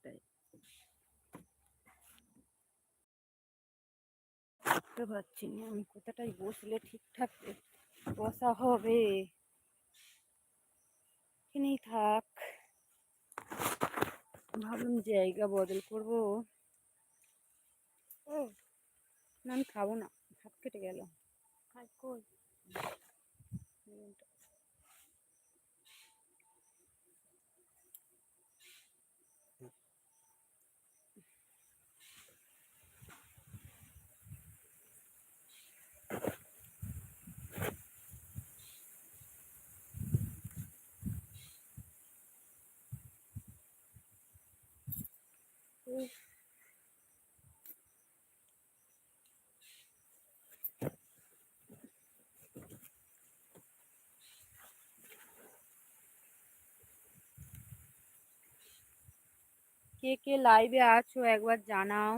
সেটাই। বুঝতে পারছি না, আমি কোথাটাই বসলে ঠিকঠাক বসা হবে। এখানেই থাক। ভাবলাম জায়গা বদল করব। না, আমি খাব না, ভাত কেটে গেল। কই? কে কে লাইভে আছো একবার জানাও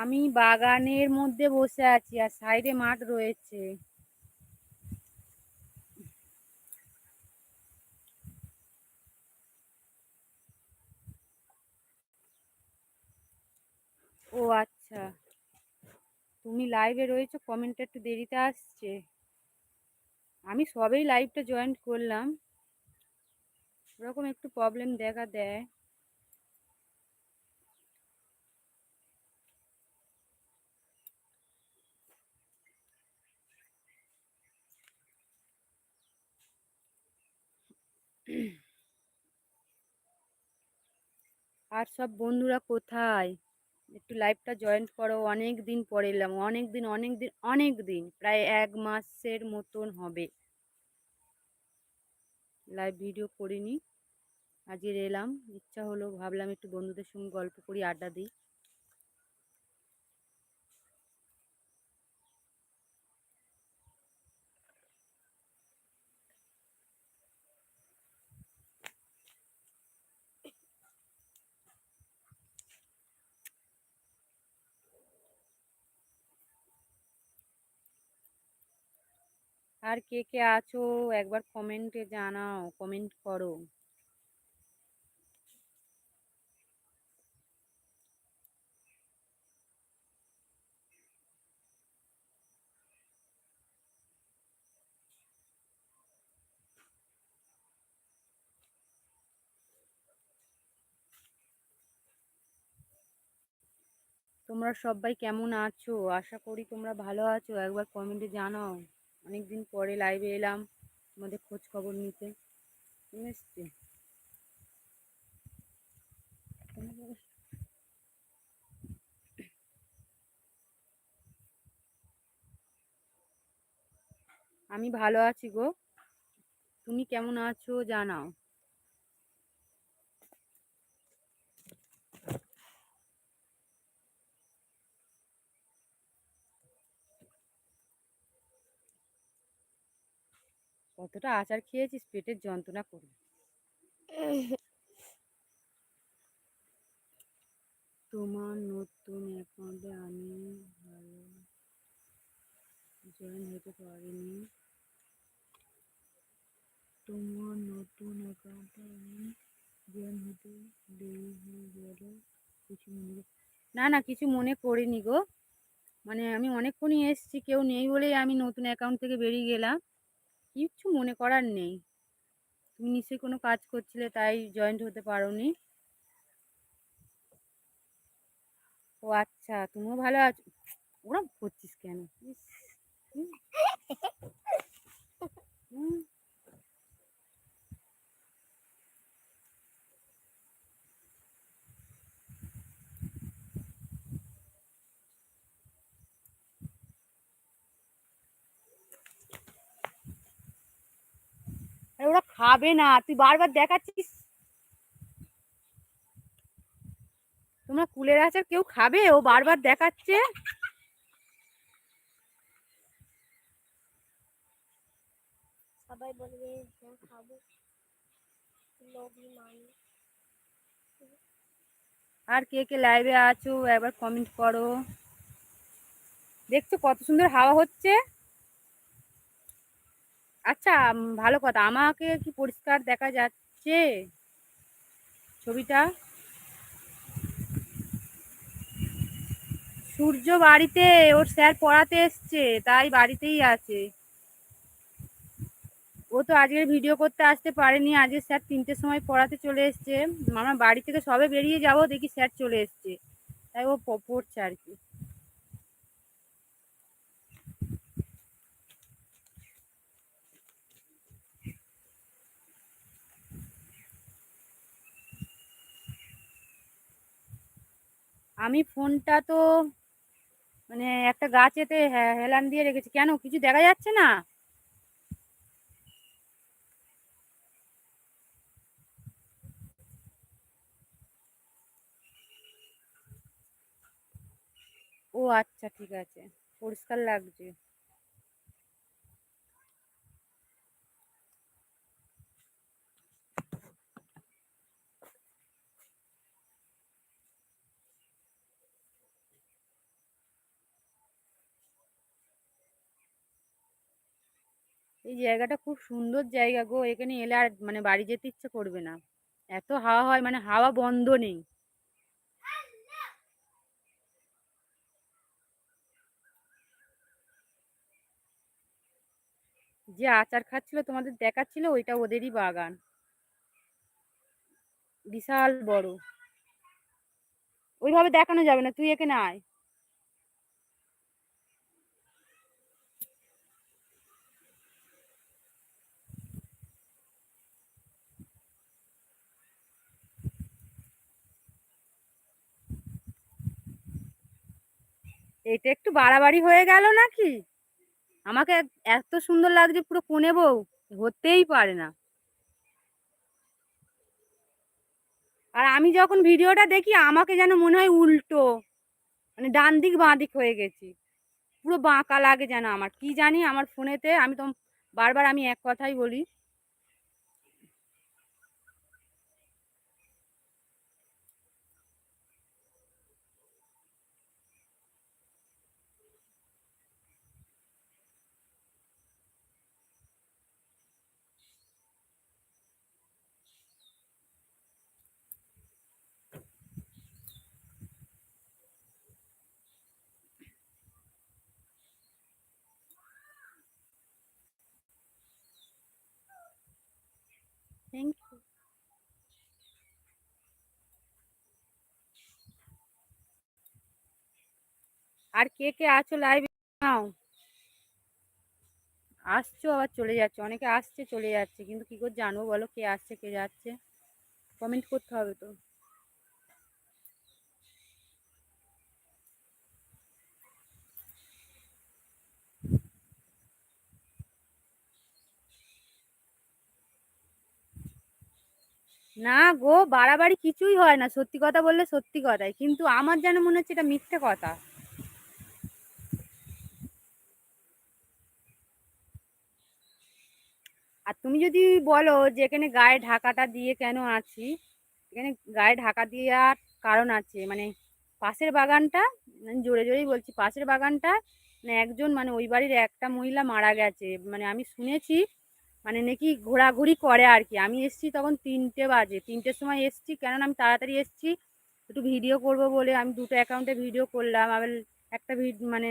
আমি বাগানের মধ্যে বসে আছি আর সাইডে মাঠ রয়েছে। ও আচ্ছা। তুমি লাইভে রয়েছো কমেন্টটা একটু দেরিতে আসছে। আমি সবেই লাইভটা জয়েন করলাম। ওরকম একটু প্রবলেম দেখা দেয়। আর সব বন্ধুরা কোথায়? একটু লাইভটা জয়েন করো, অনেক দিন পরে এলাম, অনেক দিন অনেক দিন অনেক দিন, প্রায় এক মাসের মতন হবে। লাইভ ভিডিও করিনি আজকের এলাম, ইচ্ছা হলো ভাবলাম একটু বন্ধুদের সঙ্গে গল্প করি, আড্ডা দিই। আর কে কে আছো? একবার কমেন্টে জানাও কমেন্ট করো। তোমরা সবাই কেমন আছো? আশা করি তোমরা ভালো আছো। একবার কমেন্টে জানাও। অনেক দিন পরে লাইভে এলাম, তোমাদের খোঁজ খবর নিতে। এসছি? আমি ভালো আছি গো। তুমি কেমন আছো জানাও। কতটা আচার খেয়েছিস পেটের যন্ত্রণা করবে। তোমার নতুন অ্যাকাউন্টে আমি ভালো জয়েন হতে পারিনি। তোমার নতুন অ্যাকাউন্টে আমি জয়েন হতে দেরি হয়ে গেল কিছু মনে না না কিছু মনে করিনি গো। মানে আমি অনেকক্ষণই এসছি কেউ নেই বলেই আমি নতুন অ্যাকাউন্ট থেকে বেরিয়ে গেলাম। কিচ্ছু মনে করার নেই। তুমি নিশ্চয়ই কোনো কাজ করছিলে, তাই জয়েন্ট হতে পারো নি ও আচ্ছা তুমিও ভালো আছো? ওরা করছিস কেন? হুম। ওরা খাবে না। তুই বারবার দেখাচ্ছিস? তোমরা কুলের আচার কেউ খাবে? ও বারবার দেখাচ্ছে। সবাই বলবে হ্যাঁ খাব। আর কে কে লাইভে আছো? একবার কমেন্ট করো। দেখছ কত সুন্দর হাওয়া হচ্ছে? আচ্ছা ভালো কথা। আমাকে কি পরিষ্কার দেখা যাচ্ছে ছবিটা? সূর্য বাড়িতে, ওর স্যার পড়াতে এসছে, তাই বাড়িতেই আছে। ও তো আজকের ভিডিও করতে আসতে পারেনি। আজকে স্যার তিনটের সময় পড়াতে চলে এসছে। আমার বাড়ি থেকে সবে বেরিয়ে যাব, দেখি স্যার চলে এসছে। তাই ও পড়ছে আর কি। আমি ফোনটা তো মানে একটা গাছেতে হে- হেলান দিয়ে রেখেছি। কেন? কিছু দেখা যাচ্ছে না? ও আচ্ছা ঠিক আছে। পরিষ্কার লাগছে। এই জায়গাটা খুব সুন্দর জায়গা গো। এখানে এলে আর মানে বাড়ি যেতে ইচ্ছে করবে না। এত হাওয়া হয় মানে হাওয়া বন্ধ নেই। যে আচার খাচ্ছিল, তোমাদের দেখাচ্ছিল, ওইটা ওদেরই বাগান। বিশাল বড়। ওইভাবে দেখানো যাবে না। তুই এখানে আয়। এটা একটু বাড়াবাড়ি হয়ে গেল নাকি? আমাকে এত সুন্দর লাগছে পুরো কোণে বউ, হতেই পারে না। আর আমি যখন ভিডিওটা দেখি, আমাকে যেন মনে হয় উল্টো মানে ডান দিক বাঁ দিক হয়ে গেছি। পুরো বাঁকা লাগে যেন আমার। কি জানি আমার ফোনেতে, আমি তো বারবার আমি এক কথাই বলি থ্যাংক ইউ আর কে কে আছো লাইভে নাও। আসছো, আবার চলে যাচ্ছে। অনেকে আসছে, চলে যাচ্ছে। কিন্তু কি করে জানব বলো কে আসছে, কে যাচ্ছে? কমেন্ট করতে হবে তো। না গো, বাড়াবাড়ি কিছুই হয় না। সত্যি কথা বললে সত্যি কথাই। কিন্তু আমার যেন মনে হচ্ছে এটা মিথ্যে কথা। আর তুমি যদি বলো যে এখানে গায়ে ঢাকাটা দিয়ে কেন আছি, এখানে গায়ে ঢাকা দেওয়ার কারণ আছে। মানে পাশের বাগানটা আমি জোরে জোরেই বলছি, পাশের বাগানটা মানে একজন মানে ওই বাড়ির একটা মহিলা মারা গেছে। মানে আমি শুনেছি মানে নাকি ঘোরাঘুরি করে আর কি। আমি এসছি তখন তিনটে বাজে। তিনটের সময় এসছি, কেননা আমি তাড়াতাড়ি এসছি। একটু ভিডিও করব বলে আমি দুটো অ্যাকাউন্টে ভিডিও করলাম। আবার একটা মানে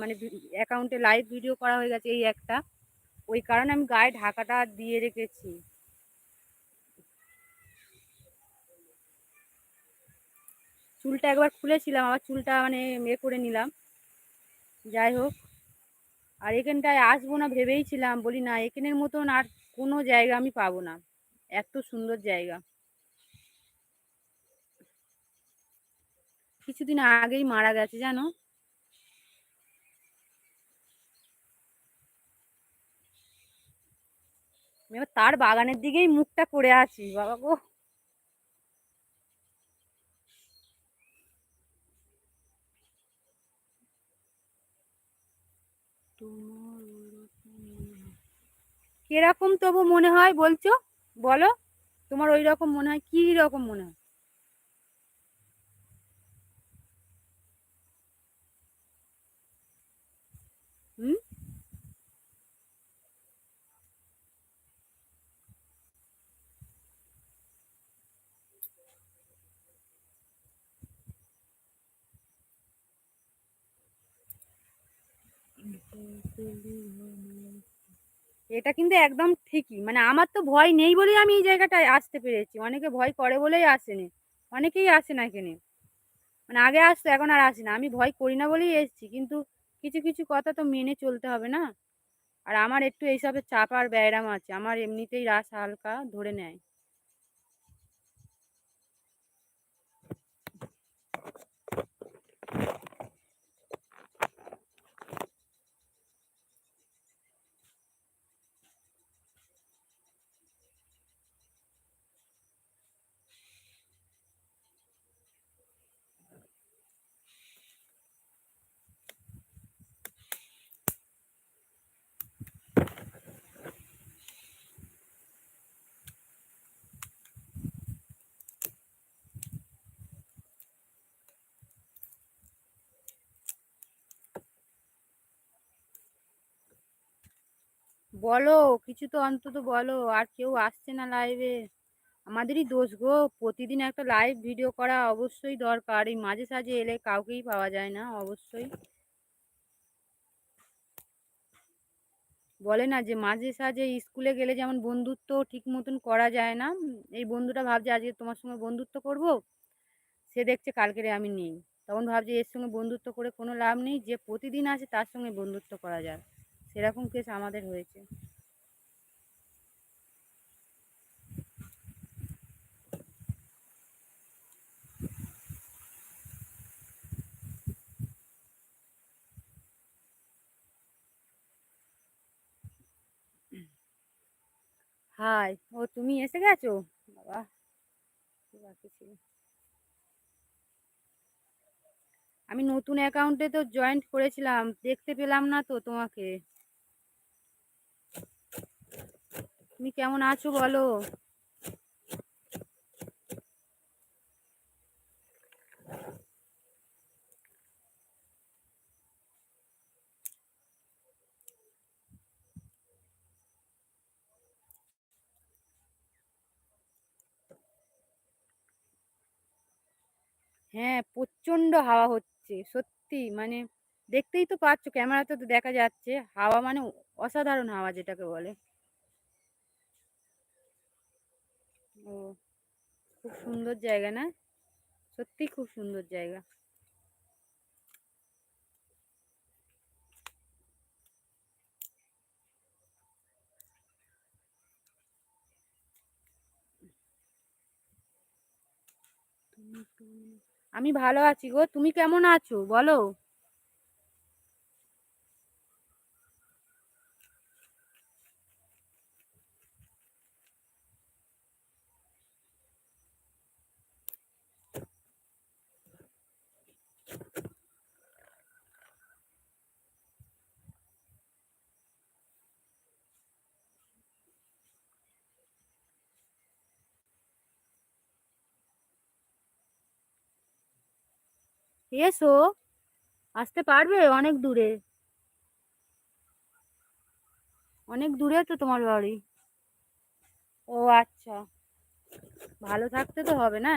মানে অ্যাকাউন্টে লাইভ ভিডিও করা হয়ে গেছে এই একটা। ওই কারণে আমি গায়ে ঢাকাটা দিয়ে রেখেছি। চুলটা একবার খুলেছিলাম, আবার চুলটা মানে এ করে নিলাম। যাই হোক। আর এখানটায় আসব না ভেবেইছিলাম বলি না, এখানের মতন আর কোনো জায়গা আমি পাবো না। এত সুন্দর জায়গা। কিছুদিন আগেই মারা গেছে, জানো? এবার তার বাগানের দিকেই মুখটা করে আছি বাবা গো। কীরকম তবু মনে হয় বলছো? বলো। তোমার ওই রকম মনে হয় কী রকম মনে হয় হুম এটা কিন্তু একদম ঠিকই। মানে আমার তো ভয় নেই বলেই আমি এই জায়গাটায় আসতে পেরেছি। অনেকে ভয় করে বলেই আসেনি। অনেকেই আসে না এখানে। মানে আগে আসতো, এখন আর আসে না। আমি ভয় করি না বলেই এসেছি। কিন্তু কিছু কিছু কথা তো মেনে চলতে হবে না। আর আমার একটু এইসবের চাপ আর ব্যায়াম আছে। আমার এমনিতেই রাস হালকা ধরে নেয়। বলো, কিছু তো অন্তত বলো, আর কেউ আসছে না লাইভে আমাদেরই দোষ গো, প্রতিদিন একটা লাইভ ভিডিও করা অবশ্যই দরকার, এই মাঝে সাঝে এলে কাউকেই পাওয়া যায় না, অবশ্যই। বলে না যে মাঝে সাঝে স্কুলে গেলে যেমন বন্ধুত্ব ঠিক মতন করা যায় না, এই বন্ধুটা ভাবছে আজকে তোমার সঙ্গে বন্ধুত্ব করব, সে দেখছে কালকেরে আমি নেই। তখন ভাবছে এর সঙ্গে বন্ধুত্ব করে কোনো লাভ নেই, যে প্রতিদিন আসে তার সঙ্গে বন্ধুত্ব করা যায়। সেরকম কেস আমাদের হয়েছে। হাই, ও তুমি এসে গেছো? বাবা আমি নতুন অ্যাকাউন্টে তো জয়েন্ট করেছিলাম, দেখতে পেলাম না তো তোমাকে। তুমি কেমন আছো বলো? হ্যাঁ প্রচণ্ড হাওয়া হচ্ছে, সত্যি। মানে দেখতেই তো পাচ্ছ, ক্যামেরাতে তো দেখা যাচ্ছে। হাওয়া মানে অসাধারণ হাওয়া যেটাকে বলে। ও, খুব সুন্দর জায়গা না? সত্যি খুব সুন্দর জায়গা। আমি ভালো আছি গো, তুমি কেমন আছো? বলো। এসো। আসতে পারবে অনেক দূরে। অনেক দূরে তো তোমার বাড়ি। ও আচ্ছা। ভালো থাকতে তো হবে না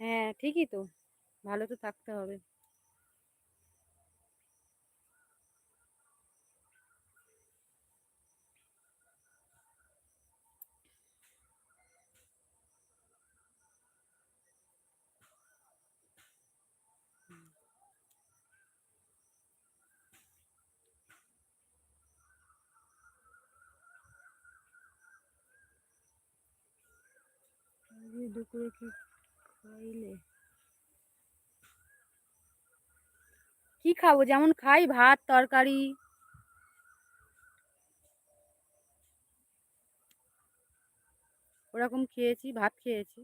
হ্যাঁ ঠিকই তো। ভালো তো থাকতে হবে। দুপুরে কি খাইলে কি খাব? যেমন খাই ভাত তরকারি। ওরকম খেয়েছি ভাত খেয়েছি।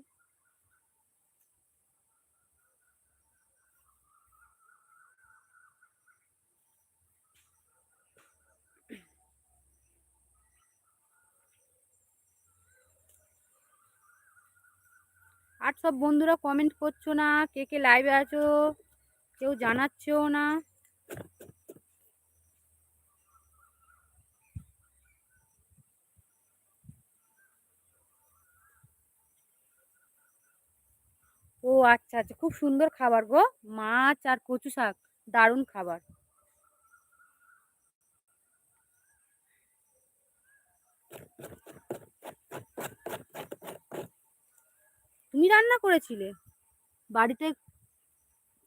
আর সব বন্ধুরা কমেন্ট করছ না? কে কে লাইভে আছো? কেউ জানাচ্ছেও না? ও আচ্ছা আচ্ছা। খুব সুন্দর খাবার গো। মাছ আর কচু শাক। দারুণ খাবার। তুমি রান্না করেছিলে? বাড়িতে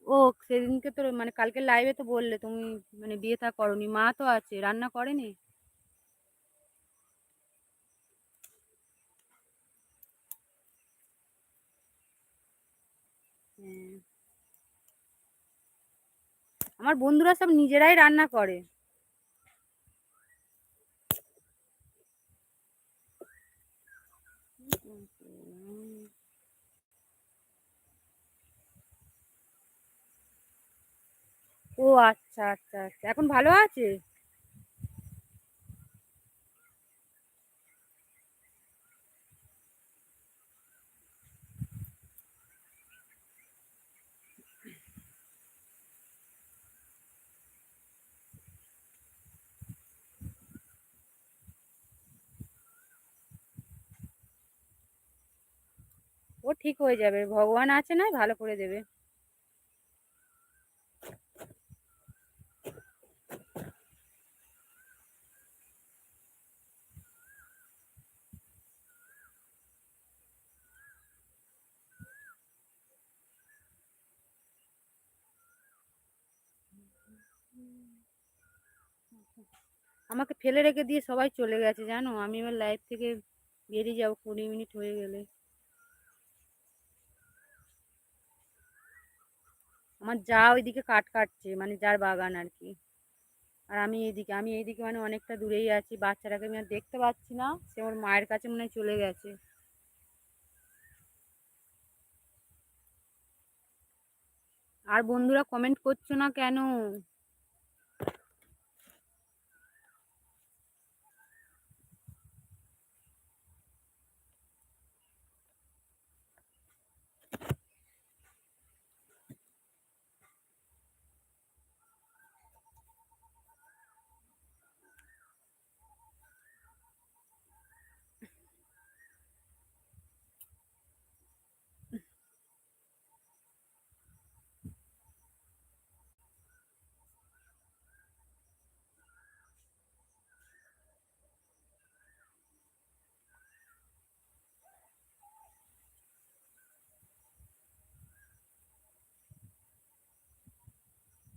ও, সেদিনকে তো মানে কালকে লাইভে তো বললে তুমি মানে বিয়ে থা করনি, মা তো আছে, রান্না করেনি? হ্যাঁ। আমার বন্ধুরা সব নিজেরাই রান্না করে। ও আচ্ছা আচ্ছা আচ্ছা। এখন ভালো আছে? ও ঠিক হয়ে যাবে। ভগবান আছে না, ভালো করে দেবে। আমাকে ফেলে রেখে দিয়ে সবাই চলে গেছে, জানো? আমি এবার লাইফ থেকে বেরিয়ে যাব কুড়ি মিনিট হয়ে গেলে। আমার যা ওইদিকে কাঠ কাটছে মানে যার বাগান আর কি। আর আমি এইদিকে আমি এইদিকে মানে অনেকটা দূরেই আছি, বাচ্চাটাকে আমি আর দেখতে পাচ্ছি না, সে ওর মায়ের কাছে মনে চলে গেছে। আর বন্ধুরা কমেন্ট করছ না কেন?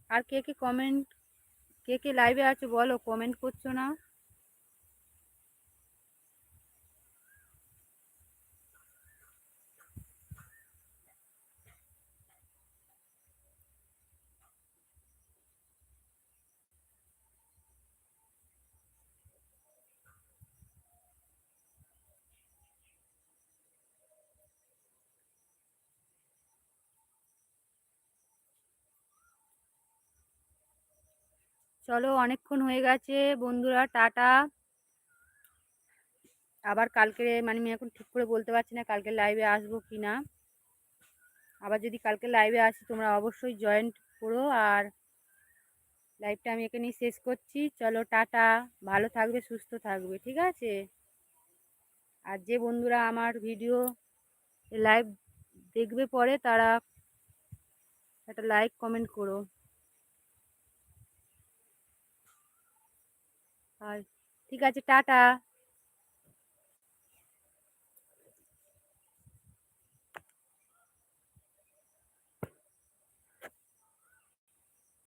আর কে কে কমেন্ট কে কে লাইভে আছো বলো কমেন্ট করছ না? চলো অনেকক্ষণ হয়ে গেছে, বন্ধুরা টাটা। আবার কালকে মানে আমি এখন ঠিক করে বলতে পারছি না কালকে লাইভে আসব কি না। আবার যদি কালকে লাইভে আসি, তোমরা অবশ্যই জয়েন্ট করো আর লাইভটা আমি এখানেই শেষ করছি। চলো টাটা, ভালো থাকবে, সুস্থ থাকবে, ঠিক আছে? আর যে বন্ধুরা আমার ভিডিও লাইভ দেখবে পরে, তারা একটা লাইক কমেন্ট করো। আর ঠিক আছে টাটা।